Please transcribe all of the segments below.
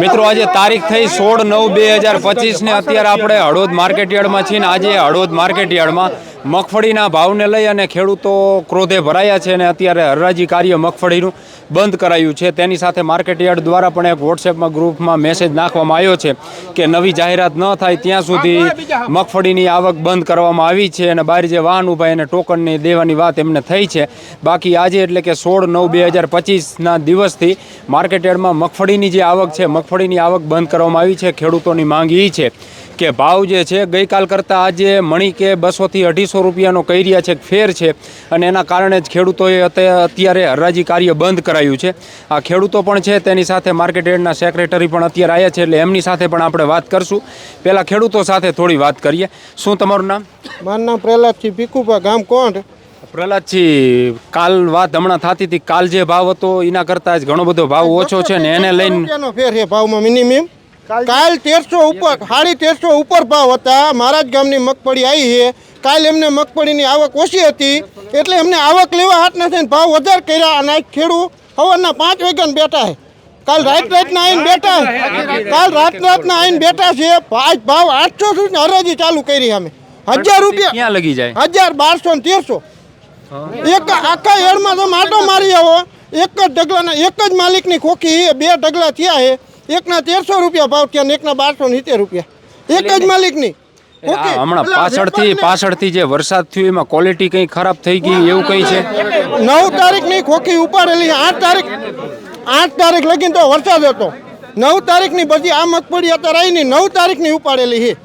મિત્રો, આજે તારીખ થઈ સોળ નવ બે હજાર પચીસને. અત્યારે આપણે હળોદ માર્કેટયાર્ડમાં છીએ ને આજે હળોદ માર્કેટયાર્ડમાં મગફળીના ભાવને લઈ અને ખેડૂતો ક્રોધે ભરાયા છે અને અત્યારે હરાજી કાર્ય મગફળીનું બંધ કરાયું છે. તેની સાથે માર્કેટયાર્ડ દ્વારા પણ એક વોટ્સએપમાં ગ્રુપમાં મેસેજ નાખવામાં આવ્યો છે કે નવી જાહેરાત ન થાય ત્યાં સુધી મગફળીની આવક બંધ કરવામાં આવી છે અને બહાર જે વાહન ઊભા એને ટોકનની દેવાની વાત એમને થઈ છે. બાકી આજે એટલે કે સોળ નવ બે હજાર પચીસના દિવસથી માર્કેટયાર્ડમાં મગફળીની જે આવક છે મગફળીની આવક બંધ કરવામાં આવી છે. ખેડૂતોની માંગ એ છે. કે ભાવ જે છે ગઈકાલ કરતાં આજે મણી કે બસોથી અઢીસો રૂપિયાનો કહી રહ્યા છે ફેર છે અને એના કારણે જ ખેડૂતોએ અત્યારે હરાજી કાર્ય બંધ કરાયું છે. આ ખેડૂતો પણ છે તેની સાથે માર્કેટ યાર્ડના સેક્રેટરી પણ અત્યારે આવ્યા છે એટલે એમની સાથે પણ આપણે વાત કરશું. પહેલાં ખેડૂતો સાથે થોડી વાત કરીએ. શું તમારું નામ? મારું નામ પ્રહલાદસિંહ ભીખુભા ગામ કોંઢ. પ્રહલાદસિંહ કાલ વાત હમણાં થતી હતી કાલ જે ભાવ હતો એના કરતાં જ ઘણો બધો ભાવ ઓછો છે ને એને લઈને ફેર છે ભાવમાં મિનિમમ કાલ તેરસો ઉપર સાડી તેરસો ઉપર ભાવ હતા. મહારાજ ગામની મગફળી આવી છે. કાલ એમને મગફળીની આવક ઓછી હતી. એટલે એમને આવક લેવા હાથ નથી ભાવ વધારે કર્યા અને આજ ખેડૂત સવારના પાંચ વાગ્યાને બેઠા છે. કાલ રાત રાતના આવીને બેઠા કાલ રાત રાતના આવીને બેઠા છે. આજ ભાવ આઠસો સુધી હરાજી ચાલુ કરી અમે. હજાર રૂપિયા. ક્યાં લગી જાય? હજાર બારસો ને તેરસો. એક આખા એડમાં તમે આટો મારી આવો. એક જ ઢગલાના એક જ માલિકની ખોખી બે ઢગલા થયા છે. એકના તેરસો રૂપિયા ભાવ થયા ને એકના બારસો ને સિત્તેર રૂપિયા. એક જ માલિકની. ખોખી. હમણાં પાછળથી પાછળથી જે વરસાદ થયો એમાં ક્વોલિટી કંઈ ખરાબ થઈ ગઈ એવું કંઈ છે? નવ તારીખની ખોખી ઉપાડેલી છે. આઠ તારીખ આઠ તારીખ લગીને તો વરસાદ હતો. નવ તારીખની બધી આ મગફળી અત્યારે આવી નહીં નવ તારીખની ઉપાડેલી છે.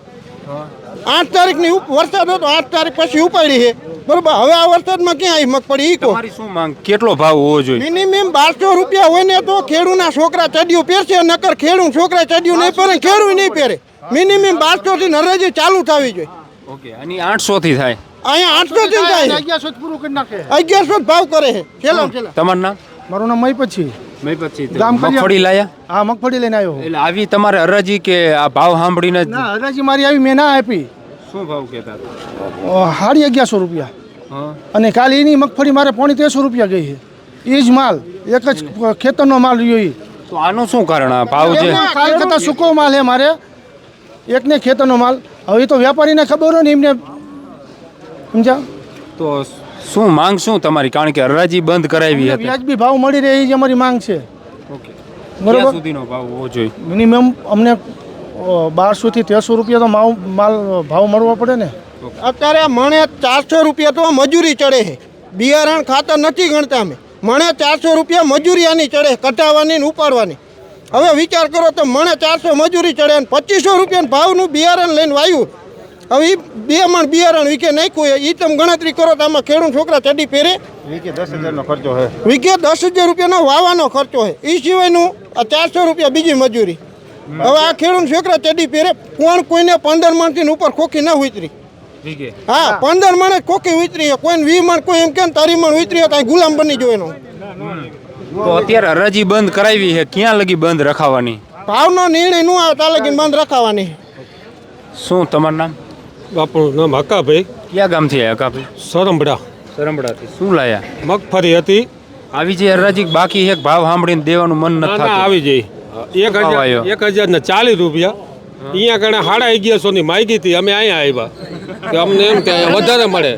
આઠ તારીખની વરસાદ હતો આઠ તારીખ પછી ઉપાડી છે. બરોબર હવે આ વરસાદમાં ક્યાં આવી મગફળી ઈ કહો. તમારી શું માંગ? કેટલો ભાવ હોવો જોઈએ? મિનિમમ બારસો રૂપિયા હોય ને તો ખેડૂના છોકરા ચડિયું પહેરશે નકર ખેડૂ છોકરા ચડિયું નહીં પહેરે ખેડૂ નહીં પહેરે. મિનિમમ બારસો થી નરેજી ચાલુ થવી જોઈએ. ઓકે અને આઠસો થી થાય. અહીંયા આઠસો થી થાય. અગિયારસો પૂરું કરી નાખે. અગિયારસો ભાવ કરે છે. છેલ્લા તમારું નામ? મારું નામ મય પછી પછી ગામ કલ્યાણ. મગફળી લાયા? હા મગફળી લઈને આવ્યો એટલે આવી તમારે અરજી કે આ ભાવ સાંભળીને હરાજી મારી આવી મેં ના આપી. શું ભાવ કહેતા સાડી અગિયારસો રૂપિયા. અને કાલે એની મગફળી મારે પોણી તેરસો રૂપિયા ગઈ છે. એ જ માલ એક જ ખેતરનો માલ રહ્યો એ તો આનું શું કારણ ભાવ છે? કાલ કરતાં સૂકો માલ છે મારે. એકને ખેતરનો માલ. હવે તો વેપારીને ખબર હોય ને એમને. સમજ્યા? તો શું માંગ શું તમારી? કારણ કે હરાજી બંધ કરાવી હતી. વ્યાજબી ભાવ મળી રહે એ જ અમારી માંગ છે. ઓકે. બરોબર. સુધીનો ભાવ હોવો જોઈએ? મિનિમમ અમને બારસોથી તેરસો રૂપિયા તો માવ માલ ભાવ મળવો પડે ને? અત્યારે મણે ચારસો રૂપિયા તો મજૂરી ચડે છે. બિયારણ ખાતર નથી ગણતા અમે. મણે ચારસો રૂપિયા મજૂરી આની ચડે કટાવવાની ને ઉપાડવાની. હવે વિચાર કરો તો મણે ચારસો મજૂરી ચડે અને પચીસો રૂપિયાનું ભાવનું બિયારણ લઈને વાયું. હવે એ બે મણ બિયારણ વીકે નાખ્યું એ તમે ગણતરી કરો તો આમાં ખેડૂત છોકરા ચડી પહેરે. વીકે દસ હજાર રૂપિયાનો વાવાનો ખર્ચો હોય એ સિવાયનું આ ચારસો રૂપિયા બીજી મજૂરી. હવે આ ખેડૂત છોકરા ચડી પહેરે કોણ કોઈને પંદર મણથી ઉપર ખોખી ના ઉતરી. હા પંદર મણ કોકી ઉતરી કોઈ વી મણ કોઈ એમ કે તારી મણ ઉતરી કાંઈ ગુલામ બની જો એનો. તો અત્યારે હરાજી બંધ કરાવી છે ક્યાં લગી બંધ રખાવાની? ભાવનો નિર્ણયનું આવે ત્યાં લગી બંધ રખાવાની. શું તમારું નામ? બાપુ નામ હકાભાઈ ક્યાં ગામથી આવ્યા કાપી સરંબડા સરમડાથી શું લાયા? મગફળી હતી. આવી જે હરાજી બાકી એક ભાવ સાંભળીને દેવાનું મન નથી આવી જઈ. એક હજાર આવ્યો? એક હજાર ને ચાલીસ રૂપિયા. અહીંયા કણે સાડા અગિયારસો ની માગી હતી અમે અહીંયા આવ્યા. કે અમને એમ કે વધારે મળે.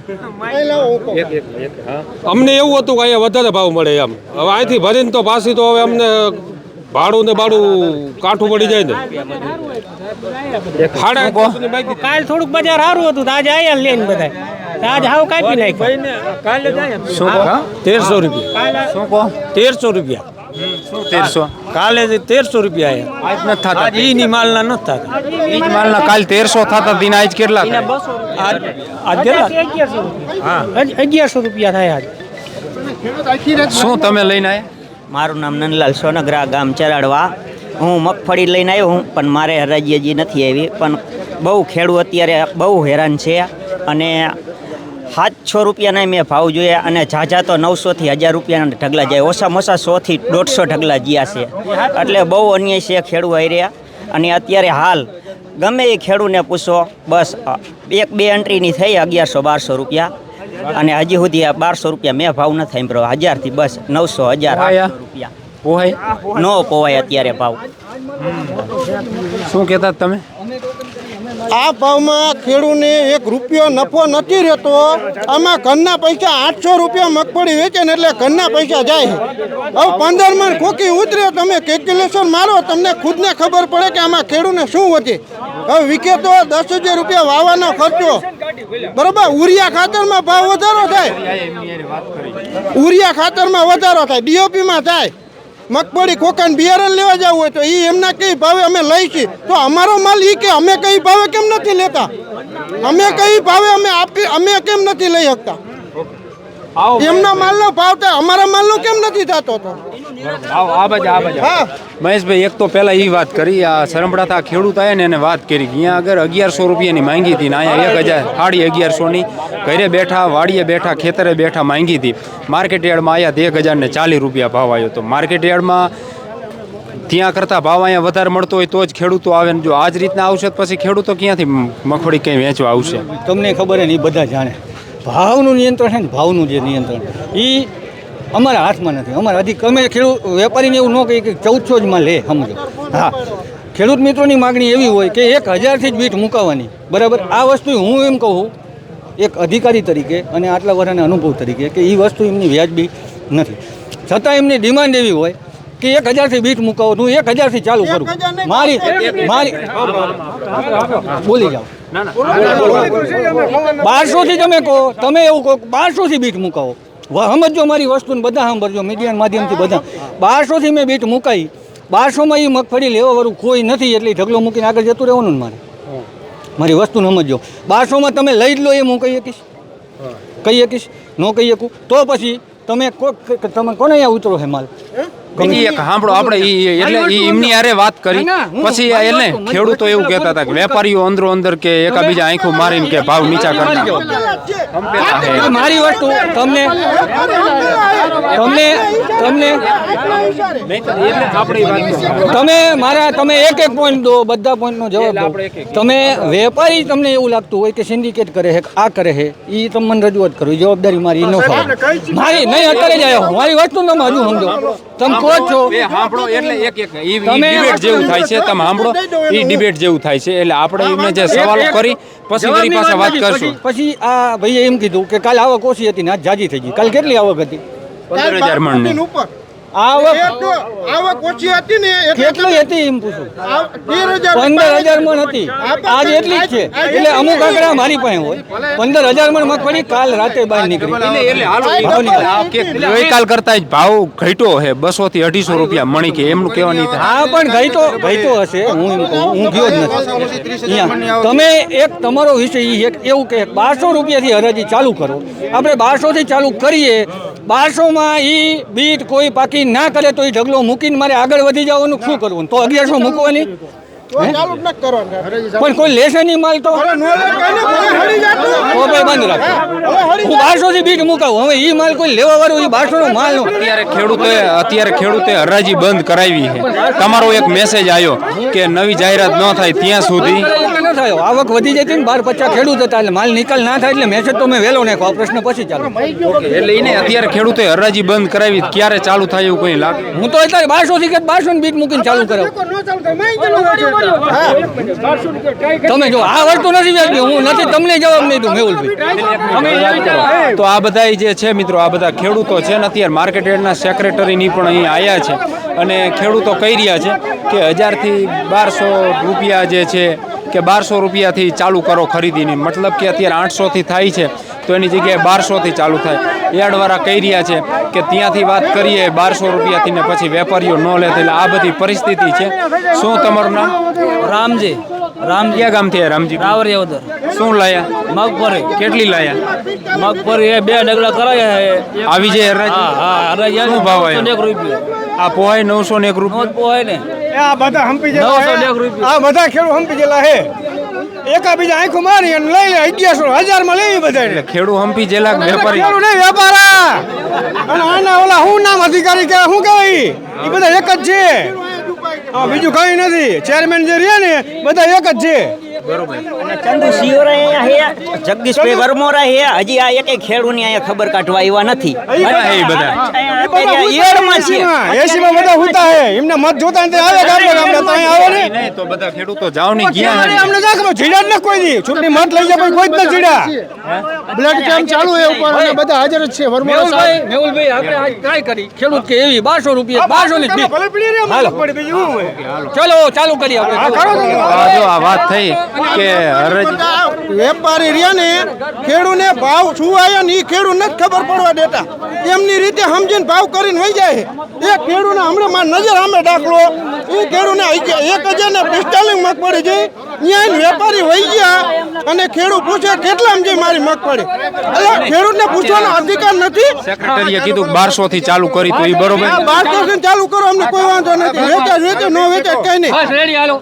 અમને એવું હતું કે અહીંયા વધારે ભાવ મળે એમ. હવે અહીંથી ભરીને તો પાછી તો હવે અમને ભાડું ને ભાડું કાઠું પડી જાય ને. કાલ થોડુંક બજાર સારું હતું તો આજે આયા લઈને બધા આજ હાવ કાપી નાખ્યો. કાલે જાય તેરસો રૂપિયા. તેરસો રૂપિયા. તેરસો? કાલે તેરસો રૂપિયા આજ નથી થતા. આજ ઈની માલના નથી થતા. ઈ જ માલના કાલ તેરસો થતા દિન આજ કેટલા થાય? આજ આજ કેટલા? અગિયારસો રૂપિયા. અગિયારસો રૂપિયા થાય આજ. શું તમે લઈને આવ્યા મારું નામ નંદલાલ સોનગરા ગામ ચરાડવા. હું મગફળી લઈને આવ્યો હું પણ મારે હરાજી હજી નથી આવી. પણ બહુ ખેડૂત અત્યારે બહુ હેરાન છે. અને સાતસો રૂપિયાના મેં ભાવ જોયા અને ઝાઝા તો નવસોથી હજાર રૂપિયાના ઢગલા જાય. ઓછામાં ઓછા સોથી દોઢસો ઢગલા જ્યાં છે. એટલે બહુ અન્યાય છે ખેડૂ રહ્યા. અને અત્યારે હાલ ગમે એ ખેડૂને પૂછો બસ એક બે એન્ટ્રીની થઈ અગિયારસો બારસો રૂપિયા. અને હજી સુધી આ બારસો રૂપિયા મેં ભાવ ન નથી બરો હજારથી બસ નવસો હજાર રૂપિયા. પોહાય? નો પોવાય અત્યારે ભાવ. શું કહેતા તમે? આ ભાવમાં ખેડૂને એક રૂપિયો નફો નથી રહેતો. આમાં ઘરના પૈસા આઠસો રૂપિયા મગફળી વેચે ને એટલે ઘરના પૈસા જાય. હવે પંદર મણ ખોકી ઉતરે, તમે કેલ્ક્યુલેશન મારો, તમને ખુદને ખબર પડે કે આમાં ખેડૂને શું વધે હવે વિકે તો દસ હજાર રૂપિયા વાવવાનો ખર્ચો. બરોબર? ઉરિયા ખાતરમાં ભાવ વધારો થાય. ઉરિયા ખાતરમાં વધારો થાય. ડીઓપીમાં થાય. મગફળી કોકાન બિયારણ લેવા જવું હોય તો એ એમના કઈ ભાવે અમે લઈ છીએ તો અમારો માલ એ કે અમે કઈ ભાવે કેમ નથી લેતા? અમે કઈ ભાવે અમે આપી અમે કેમ નથી લઈ શકતા? એમના માલનો ભાવ થાય અમારા માલનો કેમ નથી થતો તો? આવો આ બાજુ આ બાજુ હા. મહેશભાઈ એક તો પહેલા એ વાત કરી આ સરંપડાતા ખેડૂત આવ્યા ને એને વાત કરી. અહીંયા આગળ અગિયારસો રૂપિયાની માંગી હતી ને અહીંયા એક હજાર સાડી અગિયારસોની. ઘરે બેઠા વાડીએ બેઠા ખેતરે બેઠા માંગી હતી. માર્કેટ યાર્ડમાં આવ્યા તો એક હજાર ને ચાલીસ રૂપિયા ભાવ આવ્યો તો. માર્કેટ યાર્ડમાં ત્યાં કરતાં ભાવ અહીંયા વધારે મળતો હોય તો જ ખેડૂતો આવે ને જો આ જ રીતના આવશે પછી ખેડૂતો ક્યાંથી મગફળી કંઈ વેચવા આવશે? તમને ખબર હે ને એ બધા જાણે. ભાવનું નિયંત્રણ છે ને ભાવનું જે નિયંત્રણ. એ અમારા હાથમાં નથી. અમારા હજી તમે ખેડૂત વેપારીને એવું ન કહીએ કે ચૌદસો જ માં લે સમજો. હા. ખેડૂત મિત્રોની માગણી એવી હોય કે એક હજારથી જ બીટ મુકાવવાની બરાબર? આ વસ્તુ હું એમ કહું એક અધિકારી તરીકે અને આટલા વર્ષના અનુભવ તરીકે કે એ વસ્તુ એમની વ્યાજબી નથી. છતાં એમની ડિમાન્ડ એવી હોય કે એક હજારથી બીટ મુકાવો તો હું એક હજારથી ચાલુ કરું મારી મારી. બોલી જાઓ. બારસોથી તમે કહો તમે એવું કહો બારસોથી બીટ મુકાવો. સમજો મારી વસ્તુને બધા સાંભળજો મીડિયાના માધ્યમથી બધા. બારસોથી મેં બીટ મુકાઈ. બારસોમાં એ મગફળી લેવા વાળું કોઈ નથી એટલે ઢગલો મૂકીને આગળ જતું રહેવાનું ને મારે. મારી વસ્તુ સમજો બારસોમાં તમે લઈ જ લો એ હું કહી શકીશ. કહી શકીશ? ન કહી શકું? તો પછી તમે તમે કોને અહીંયા ઉતરો હે માલ? બીજી એક સાંભળો આપણે ઈ એટલે ઈ એમની હારે વાત કરી પછી એટલે ખેડૂતો એવું કહેતા હતા કે વેપારીઓ અંદરો અંદર કે એકાબીજા આંખો મારીને કે ભાવ નીચા કરી મારી વસ્તુ તમને તમને તમને તમે મારા તમે એક એક પોઈન્ટ દો બધા પોઈન્ટનો જવાબ દો તમે વેપારી તમને એવું લાગતું હોય કે સિન્ડિકેટ કરે છે આ કરે છે એ તમે મને રજૂઆત કરું જવાબદારી મારી ન ફાવે મારી નહીં અત્યારે જ આવ્યો મારી વસ્તુ તમે હજુ સમજો તમે કહો છો. એ સાંભળો એટલે એક એક ઈ ડિબેટ જેવું થાય છે તમે સાંભળો. ઈ ડિબેટ જેવું થાય છે એટલે આપણે એમને જે સવાલો કરી પછી મારી પાસે વાત. કરશું. પછી- પછી આ ભાઈએ એમ કીધું કે કાલ આવક ઓછી હતી ને આજ જાજી થઈ ગઈ. કાલ કેટલી આવક હતી? પંદર હજાર મણની. ઉપર. આવક આવક ઓછી હતી ને કેટલી હતી એમ પૂછું? આ તેર હજાર પંદર હજાર મણ હતી. આજ એટલી જ છે. એટલે અમુક આંકડા મારી પાસે હોય. પંદર હજાર મણ મગફળી કાલ રાતે બહાર નીકળી. ગઈકાલ કરતા જ ભાવ ઘટ્યો છે બસો થી અઢીસો રૂપિયા મણી કે એમનું કહેવાની થાય હા પણ ગઈ તો હશે હું એમ હું ગયો જ નથી. તમે એક તમારો વિષય એક એવું કે બારસો રૂપિયાથી હરાજી ચાલુ કરો. આપણે બારસોથી ચાલુ કરીએ બારસોમાં એ બીટ કોઈ પાકી ના કરે તો એ ઢગલો મૂકીને મારે આગળ વધી જવાનું, શું કરવું? તો અગિયારસો મૂકવાની? પણ કોઈ લેશે નહીં માલ તો? બંધ રાખો. હું બારસો થી બીટ મુકાવું. હવે ઈ માલ કોઈ લેવા વાળું ઈ બારસો નો માલ નો. અત્યારે ખેડૂતે અત્યારે ખેડૂતે હરાજી બંધ કરાવી છે. તમારો એક મેસેજ આવ્યો કે નવી જાહેરાત ન થાય ત્યાં સુધી. ન થયો. આવક વધી જતી ને બાર પચાસ ખેડૂત હતા એટલે માલ નિકાલ ના થાય એટલે મેસેજ તો મેં વહેલો નાખો આ પ્રશ્ન પછી ચાલો. એટલે એને અત્યારે ખેડૂતે હરાજી બંધ કરાવી. ક્યારે ચાલુ થાય એવું કઈ લાગે? હું તો અત્યારે બારસો થી કે બારસો ને બીટ મૂકીને ચાલુ કરાવું. તમે જો આ વસ્તુ નથી વ્યાજબી. હું નથી તમને જવાબ નહીં દઉં. મેહુલભાઈ. તો આ બધા જે છે મિત્રો આ બધા ખેડૂતો છે ને અત્યારે માર્કેટ યાર્ડના સેક્રેટરીની પણ અહીં આવ્યા છે. અને ખેડૂતો કહી રહ્યા છે કે હજારથી બારસો રૂપિયા જે છે કે બારસો રૂપિયાથી ચાલુ કરો ખરીદીને. મતલબ કે અત્યારે આઠસોથી થાય છે તો એની જગ્યાએ બારસોથી ચાલુ થાય. યાર્ડવાળા કહી રહ્યા છે કે ત્યાંથી વાત કરીએ બારસો રૂપિયાથી ને પછી વેપારીઓ ન લે એટલે આ બધી પરિસ્થિતિ છે. શું તમારું નામ? રામજી. રામ ક્યાં ગામથી રામજી? રાવરિયા ઉદર શું લાયા? મગફળી. કેટલી લાયા? મગફળી એ બે ડગલા કરાયા આવી જાય હરાજી? હા હા અરે યાર શું ભાવ આવ્યો? એક રૂપિયો. આ પોહાય નવસો ને એક રૂપિયા? પોહાય ને. આ બધા હંપી એક રૂપિયો. આ બધા ખેડૂત હંપી જેલા હે. એકાબીજા આંખો મારી અને લઈ લે અગિયારસો હજારમાં લેવી બધા એટલે ખેડૂ હંપી જેલા વેપારી? ખેડૂત નહીં વેપારા. અને આના ઓલા શું નામ અધિકારી કે શું કહેવાય એ બધા એક જ છે. હા બીજું કઈ નથી. ચેરમેન જે રહે ને બધા એક જ છે. અને ચંદુ હે? જગદીશભાઈ વરમોરા હે? હજી આ એકે ખેડૂની અહીંયા ખબર કાઢવા આવ્યા નથી. બધા હે ઈ બધા. અહીંયા ઈયળમાં છે. એસીમાં બધા હુતા હે એમને મત જોતા ને આવે ગામડે ગામડે તો અહીંયા આવે ને. નહીં, નહીં તો બધા ખેડૂતો જાવની ગયા અમને જાખલો જીડા ન કોઈ દી. ચૂંટણી મત લઈ જાય કોઈ જ ન જીડા બ્લડ કેમ્પ ચાલુ હે ઉપર અને બધા હાજર જ છે. વર્મો મેહુલભાઈ મેહુલભાઈ આપણે આજ ટ્રાય કરી. ખેડૂત કે એવી બારસો રૂપિયા બારસો ની જ ભલે પડી રે હાલો. પડી ચલો ચાલુ કરીએ આપણે. આ વાત થઈ. કે હરજ વેપારી રહ્યા ને ખેડૂને ભાવ શું આવ્યા ને એ ખેડૂત નથી ખબર પડવા દેતા. એમની રીતે સમજીને ભાવ કરીને વહી જાય. એ ખેડૂને હમણાં મારી નજર સામે દાખલો. એ ખેડૂને એક હજાર ને પિસ્તાલીસ મગફળી જઈ ત્યાં વેપારી વહી ગયા અને ખેડૂત પૂછે કેટલા સમજે મારી મગફળી એટલે ખેડૂતને પૂછવાનો અધિકાર નથી. સેક્રેટરીએ કીધું બારસો થી ચાલુ કરી તો એ બરોબર. બાર ચાલુ કરો અમને કોઈ વાંધો નથી. વેચે વેચે ન વેચે કઈ નહીં. બસ રેડી હાલો